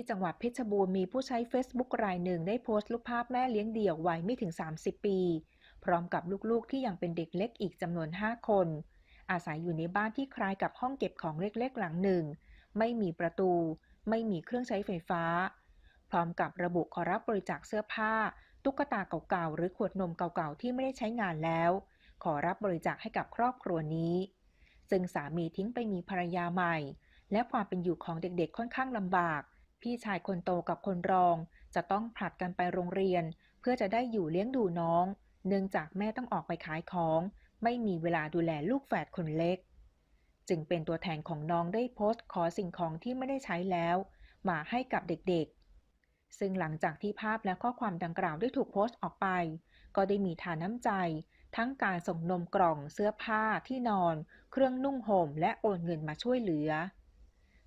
ที่จังหวัดเพชรบูรณ์มีผู้ใช้ Facebook รายหนึ่งได้โพสต์รูปภาพแม่เลี้ยงเดี่ยววัยไม่ถึง 30 ปี พร้อมกับลูกๆที่ยังเป็นเด็กเล็กอีกจำนวน 5 คน อาศัยอยู่ในบ้านที่คล้ายกับห้องเก็บของเล็กๆ หลังหนึ่ง ไม่มีประตู ไม่มีเครื่องใช้ไฟฟ้า พร้อมกับระบุขอรับบริจาคเสื้อผ้า ตุ๊กตาเก่าๆ หรือขวดนมเก่าๆ ที่ไม่ได้ใช้งานแล้ว ขอรับบริจาคให้กับครอบครัวนี้ ซึ่งสามีทิ้งไปมีภรรยาใหม่ และความเป็นอยู่ของเด็กๆค่อนข้างลำบาก พี่ชายคนโตกับคนรอง จะต้องผลัดกันไปโรงเรียน เพื่อจะได้อยู่เลี้ยงดูน้อง เนื่องจากแม่ต้องออกไปขายของ ไม่มีเวลาดูแลลูกแฝดคนเล็ก จึงเป็นตัวแทนของน้องได้โพสต์ขอสิ่งของที่ไม่ได้ใช้แล้ว มาให้กับเด็กๆ ซึ่งหลังจากที่ภาพและข้อความดังกล่าวได้ถูกโพสต์ออกไป ก็ได้มีทานน้ำใจ ทั้งการส่งนมกล่องเสื้อผ้าที่นอน เครื่องนุ่งห่มและโอนเงินมาช่วยเหลือ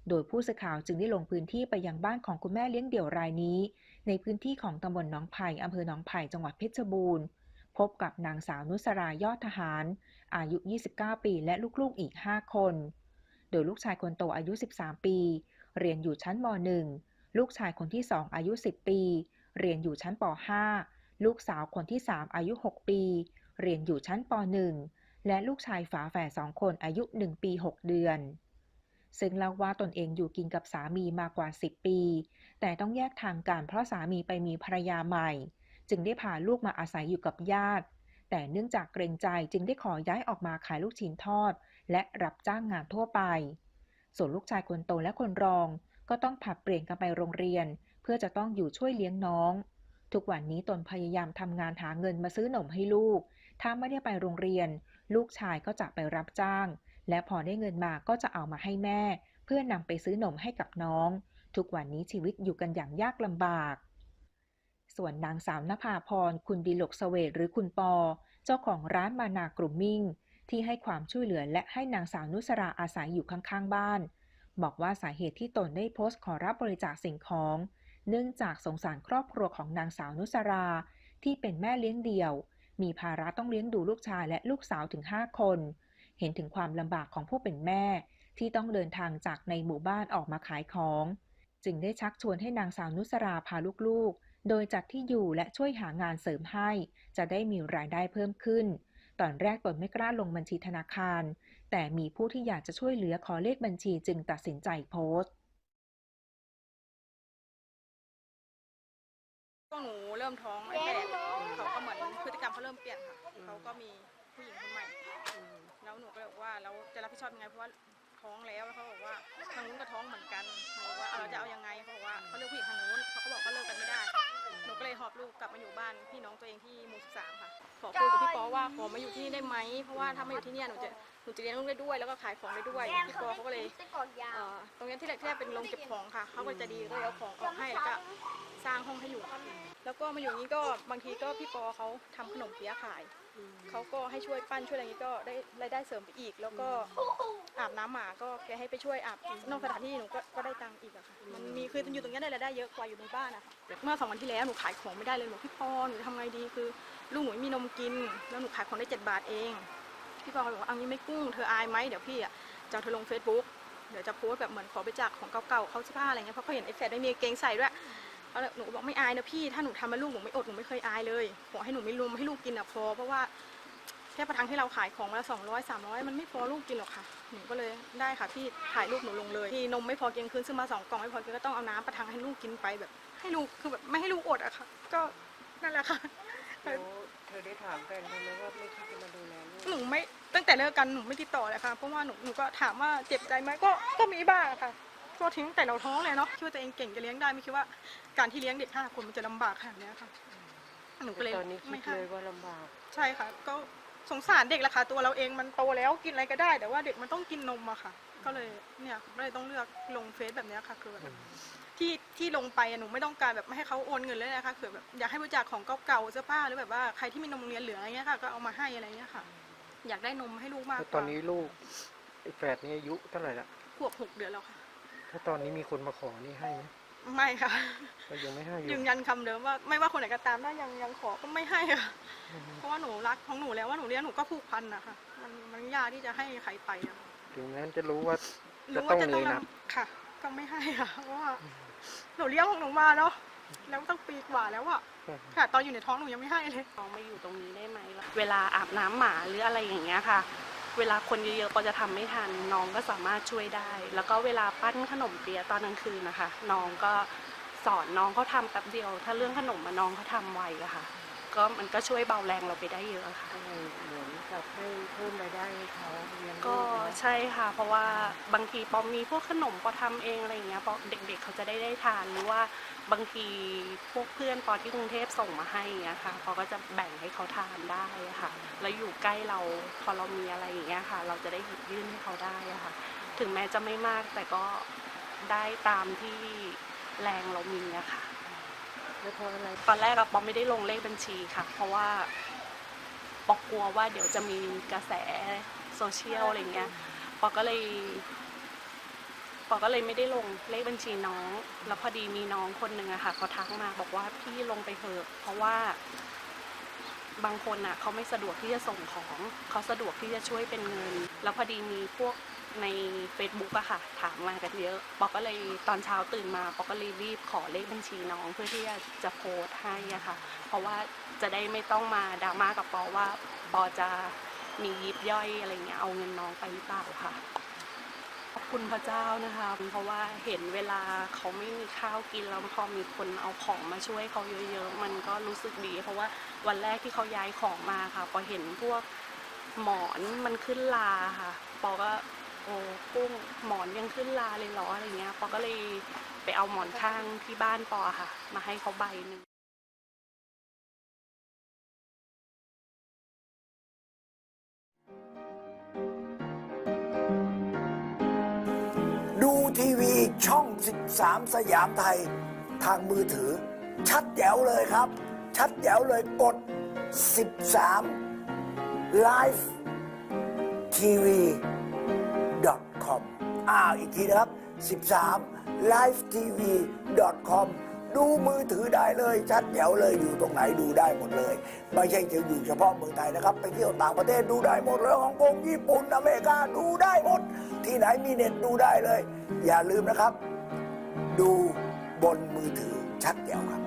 โดยผู้สื่อข่าวจึงได้ลงพื้นที่ไปยังบ้านของคุณแม่เลี้ยงเดี่ยวรายนี้ ในพื้นที่ของตำบลหนองไผ่อำเภอหนองไผ่จังหวัดเพชรบูรณ์ พบกับนางสาวนุสรายอดทหาร อายุ 29 ปี และลูกๆอีก 5 คน โดยลูกชายคนโตอายุ 13 ปี เรียนอยู่ชั้นม .1 ลูกชายคนที่ 2 อายุ 10 ปี เรียนอยู่ชั้นป .5 ลูกสาวคนที่ 3 อายุ 6 ปี เรียนอยู่ชั้นป .1 และลูกชายฝาแฝดสองคนอายุ 1 ปี 6 เดือน ซึ่งเล่าว่าตนเองอยู่กินกับสามีมากว่า 10 ปี แต่ต้องแยกทางกันเพราะสามีไปมีภรรยาใหม่ จึงได้พาลูกมาอาศัยอยู่กับญาติ แต่เนื่องจากเกรงใจจึงได้ขอย้ายออกมาขายลูกชิ้นทอด และรับจ้างงานทั่วไป ส่วนลูกชายคนโตและคนรอง ก็ต้องผัดเปลี่ยนกันไปโรงเรียน เพื่อจะต้องอยู่ช่วยเลี้ยงน้อง ทุกวันนี้ตนพยายามทำงานหาเงินมาซื้อหนมให้ลูก ถ้าไม่ได้ไปโรงเรียน ลูกชายก็จะไปรับจ้าง และพอได้เงินมาก็จะเอามาให้แม่ เพื่อนำไปซื้อนมให้กับน้อง ทุกวันนี้ชีวิตอยู่กันอย่างยากลำบาก ส่วนนางสาวนภาพร คุณดีลกสเวตหรือคุณปอ เจ้าของร้านมานากลุ่มมิ่ง ที่ให้ความช่วยเหลือและให้นางสาวนุสราอาศัยอยู่ข้างๆบ้าน บอกว่าสาเหตุที่ตนได้โพสต์ขอรับบริจาคสิ่งของ เนื่องจากสงสารครอบครัวของนางสาวนุสรา ที่เป็นแม่เลี้ยงเดี่ยว มีภาระต้องเลี้ยงดูลูกชายและลูกสาวถึง 5 คน เห็นถึงความลำบากของผู้เป็นแม่ ที่ต้องเดินทางจากในหมู่บ้านออกมาขายของ จึงได้ชักชวนให้นางสาวนุสราพาลูกๆ โดยจัดที่อยู่และช่วยหางานเสริมให้ จะได้มีรายได้เพิ่มขึ้น ตอนแรกตนไม่กล้าลงบัญชีธนาคาร แต่มีผู้ที่อยากจะช่วยเหลือขอเลขบัญชีจึงตัดสินใจโพสต์ก็หนูเริ่มท้องไอ้แปดเขาก็เหมือนพฤติกรรมเขาเริ่มเปลี่ยนค่ะ เขาก็มีผู้หญิงคนใหม่ แล้วหนูก็ เลยบอกว่าเราจะรับผิดชอบยังไงเพราะว่าท้องแล้วแล้วเขาบอกว่าทางนู้นก็ท้องเหมือนกันหนูบอกว่าเอาเราจะเอายังไงเขาบอกว่าเขาเลือกผู้หญิงทางนู้นเขาก็บอกเขาเลิกกันไม่ได้หนูก็เลยหอบลูกกลับมาอยู่บ้านพี่น้องตัวเองที่หมู่สิบสามค่ะขอคุยกับพี่ปอว่าขอมาอยู่ที่นี่ได้ไหมเพราะว่าถ้ามาอยู่ที่เนี่ยหนูจะหนูจะเลี้ยงลูกได้ด้วย แล้วก็ขายของได้ด้วยพี่ปอเขาก็เลยเอ่อตรงนี้ที่แรกที่แรกเป็นโรงเก็บของค่ะเขาก็จะดีก็เลยเอาของออกให้แล้วก็สร้างห้องให้อยู่แล้วก็มาอยู่นี้ก็บางทีก็พี่ปอเขาทำขนมเปี๊ยะขาย เขาก็ให้ช่วยปั้นช่วยอะไรอย่างนี้ก็ได้รายได้เสริมไปอีก แล้วก็อาบน้ำหมาก็แกให้ไปช่วยอาบนอกสถานที่หนูก็ก็ได้ตังค์อีกอะค่ะมันมีคืออยู่ตรงนี้ได้รายได้เยอะกว่าอยู่ในบ้านอะค่ะเมื่อสองวันที่แล้วหนูขายของไม่ได้เลยหนูบอกพี่ปอหนูจะทำไงดีคือลูกหนูไม่มีนมกิน แล้วหนูขายของได้เจ็ดบาทเองพี่ปอก็บอกว่าเอางี้ไม่กุ้งเธออายไหมเดี๋ยวพี่อะจะเอาเธอลงเฟซบุ๊กเดี๋ยวจะโพสต์แบบเหมือนขอบริจาคของเก่าๆเขาเสื้อผ้าอะไรเงี้ยเพราะเขาเห็นไอ้แฟดไม่มีกางเกงใส่ด้วย แล้วหนูก็บอกไม่อายนะพี่ถ้าหนูทำมาลูกหนูไม่อดหนูไม่เคยอายเลยขอให้หนูไม่รุมให้ลูกกินอะพอเพราะว่าแค่ประทังที่เราขายของมาละสองร้อยสามร้อยมันไม่พอลูกกินหรอกค่ะหนูก็เลยได้ค่ะพี่ถ่ายรูปหนูลงเลยที่นมไม่พอเกินคืนซื้อมาสองกล่องไม่พอกินก็ต้องเอาน้ำประทังให้ลูกกินไปแบบ ให้ลูกคือแบบไม่ให้ลูกอดอะค่ะ ก็นั่นแหละค่ะแล้วเธอได้ถามแฟนเธอไหมว่าไม่คิดจะมาดูแลลูกหนูไม่ตั้งแต่เลิกกันหนูไม่ติดต่อเลยค่ะเพราะว่าหนูหนูก็ถามว่าเจ็บใจไหมก็ก็มีบ้างค่ะ ก็ทิ้งแต่เราท้องเลยเนาะคิดว่าตัวเองเก่งจะเลี้ยงได้ไม่คิดว่าการที่เลี้ยงเด็กห้าคนมันจะลำบากขนาดเนี้ยค่ะหนูก็เลยตอนนี้คิไม่ดให้เลยว่าลำบาก ใช่ค่ะ ก็สงสารเด็กแหละค่ะตัวเราเองมันโตแล้วกินอะไรก็ได้ แต่ว่าเด็กมันต้องกินนมอะค่ะ ก็เลยเนี่ยก็เลยต้องเลือกลงเฟซแบบเนี้ยค่ะคือแบบที่ที่ลงไปอะหนูไม่ต้องการแบบไม่ให้เขาโอนเงินเลยนะคะคือแบบอยากให้บริจาคของเก่าๆเสื้อผ้าหรือแบบว่าใครที่มีนมโรงเรียนเหลืออะไรเงี้ยค่ะก็เอามาให้อะไรเงี้ยค่ะ อยากได้นมให้ลูกมากกแล้วว่าตอนนี้ลูกไอ้แฝดนี่อายุเท่าไหร่ละขวบหกเดือนแล้วค่ะ ถ้าตอนนี้มีคนมาขอนี่ให้ไหมไม่ค่ะ ก็ยังไม่ให้อยู่ยืนยันคำเดิมว่าไม่ว่าคนไหนก็ตามถ้ายังยังขอก็ไม่ให้ค่ะเพราะว่าหนูรักของหนูแล้วว่าหนูเลี้ยงหนูก็ผูกพันนะคะมันมันยากที่จะให้ใครไปอะค่ะถึงแม้จะรู้ว่า จะรู้ต้อว่างจะเหต้นื่อองยหนักค่ะ ก็ไม่ให้ค่ะเพราะว่าหนูเลี้ยงของหนูมาเนาะแล้วตั้งปีกว่าแล้วอะค่ะ ตอนอยู่ในท้องหนูยังไม่ให้เลย น้องมาอยู่ตรงนี้ได้ไหมแล้วเวลาอาบน้ำหมาหรืออะไรอย่างเงี้ยค่ะ เวลาคนเยอะๆปอจะทำไม่ทันน้องก็สามารถช่วยได้ แล้วก็เวลาปั้นขนมเปี๊ยะตอนกลางคืนนะคะ น้องก็สอนน้องเขาทำแป๊บเดียว ถ้าเรื่องขนมมาน้องเขาทำไวอะค่ะ ก็มันก็ช่วยเบาแรงเราไปได้เยอะค่ะเหมือนกับให้เพิ่มรายได้ให้เขาเลี้ยก็ ใช่ค่ะ เพราะว่าบางทีปอมมีพวกขนมปอทำเองอะไรอย่างเงี้ยปอเด็กๆเขาจะได้ได้ทานหรือว่าบางทีพวกเพื่อนปอที่กรุงเทพส่งมาให้อย่างเงี้ยค่ะปอก็จะแบ่งให้เขาทานได้ค่ะ แล้วอยู่ใกล้เราพอเรามีอะไรอย่างเงี้ยค่ะ เราจะได้หยิบยื่นให้เขาได้ค่ะ ถึงแม้จะไม่มากแต่ก็ได้ตามที่แรงเรามีอะค่ะ แล้วพออะไรตอนแรกอะปอไม่ได้ลงเลขบัญชีค่ะ เพราะว่าปอกลัวว่าเดี๋ยวจะมีกระแส โซเชียลอะไรเงี้ยปอก็เลยปอก็เลยไม่ได้ลงเลขบัญชีน้อง แล้วพอดีมีน้องคนหนึ่งอะค่ะเขาทักมาบอกว่าพี่ลงไปเถอะเพราะว่าบางคนอะเขาไม่สะดวกที่จะส่งของเขาสะดวกที่จะช่วยเป็นเงิน แล้วพอดีมีพวกใน Facebook อะค่ะ ถามมากันเยอะปอก็เลยตอนเช้าตื่นมาปอก็เลยรีบขอเลขบัญชีน้องเพื่อที่จะจะโพสให้อะค่ะ เพราะว่าจะได้ไม่ต้องมาดราม่ากับปอว่าปอจะ มียิบย่อยอะไรเงี้ยเอาเงินน้องไปหรือเปล่าค่ะขอบคุณพระเจ้านะคะ เพราะว่าเห็นเวลาเขาไม่มีข้าวกินแล้วพอมีคนเอาของมาช่วยเขาเยอะๆ มันก็รู้สึกดี เพราะว่าวันแรกที่เขาย้ายของมาค่ะพอเห็นพวกหมอนมันขึ้นลาค่ะปอก็โอ้กุ้งหมอนยังขึ้นลาเลยเหรออะไรเงี้ยปอก็เลยไปเอาหมอนข้างที่บ้านปอค่ะ มาให้เขาใบหนึ่ง ทีวีช่อง 13 สยามไทยทางมือถือ ชัดแจ๋วเลยครับ ชัดแจ๋วเลยกด 13 Live TV com อ้าวอีกทีนะครับ 13 Live TV com ดูมือถือได้เลย ชัดแจ๋วเลยอยู่ตรงไหนดูได้หมดเลย ไม่ใช่จะอยู่เฉพาะเมืองไทยนะครับ ไปเที่ยวต่างประเทศดูได้หมดเลยฮ่องกงญี่ปุ่นอเมริกาดูได้หมด ที่ไหนมีเน็ตดูได้เลย อย่าลืมนะครับ ดูบนมือถือชัดแจ๋วครับ